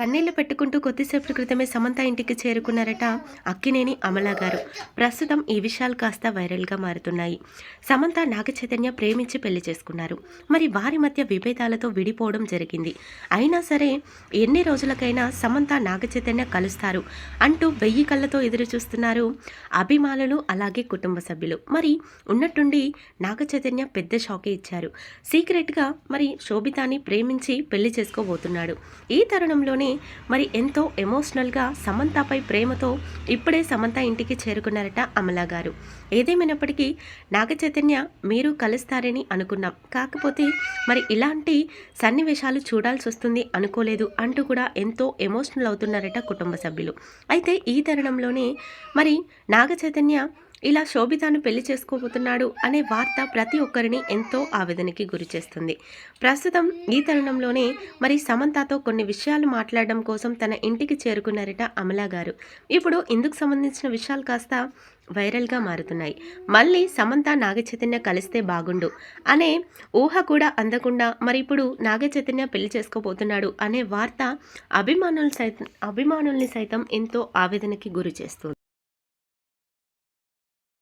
కన్నీళ్ళు పెట్టుకుంటూ కొద్దిసేపటి క్రితమే సమంత ఇంటికి చేరుకున్నారట అక్కినేని అమల గారు. ప్రస్తుతం ఈ విషయాలు కాస్త వైరల్గా మారుతున్నాయి. సమంత నాగచైతన్య ప్రేమించి పెళ్ళి చేసుకున్నారు. మరి వారి మధ్య విభేదాలతో విడిపోవడం జరిగింది. అయినా సరే ఎన్ని రోజులకైనా సమంత నాగచైతన్య కలుస్తారు అంటూ వెయ్యి కళ్ళతో ఎదురు చూస్తున్నారు అభిమానులు అలాగే కుటుంబ సభ్యులు. మరి ఉన్నట్టుండి నాగచైతన్య పెద్ద షాకే ఇచ్చారు. సీక్రెట్గా మరి శోభితాని ప్రేమించి పెళ్ళి చేసుకోబోతున్నాడు. ఈ తరుణంలోనే మరి ఎంతో ఎమోషనల్గా సమంతపై ప్రేమతో ఇప్పుడే సమంత ఇంటికి చేరుకున్నారట అమలా గారు. ఏదేమైనప్పటికీ నాగ చైతన్య మీరు కలుస్తారని అనుకున్నాం. కాకపోతే మరి ఇలాంటి సన్నివేశాలు చూడాల్సి వస్తుంది అనుకోలేదు అంటూ కూడా ఎంతో ఎమోషనల్ అవుతున్నారట కుటుంబ సభ్యులు. అయితే ఈ తరుణంలోనే మరి నాగ చైతన్య ఇలా శోభితాను పెళ్ళి చేసుకోబోతున్నాడు అనే వార్త ప్రతి ఒక్కరిని ఎంతో ఆవేదనకి గురి చేస్తుంది. ప్రస్తుతం ఈ తరుణంలోనే మరి సమంతతో కొన్ని విషయాలు మాట్లాడడం కోసం తన ఇంటికి చేరుకున్నారట అమలా గారు. ఇప్పుడు ఇందుకు సంబంధించిన విషయాలు కాస్త వైరల్గా మారుతున్నాయి. మళ్ళీ సమంత నాగచైతన్య కలిస్తే బాగుండు అనే ఊహ కూడా అందకుండా మరి ఇప్పుడు నాగచైతన్య పెళ్ళి చేసుకోబోతున్నాడు అనే వార్త అభిమానులు సైతం అభిమానుల్ని సైతం ఎంతో ఆవేదనకి గురి చేస్తుంది.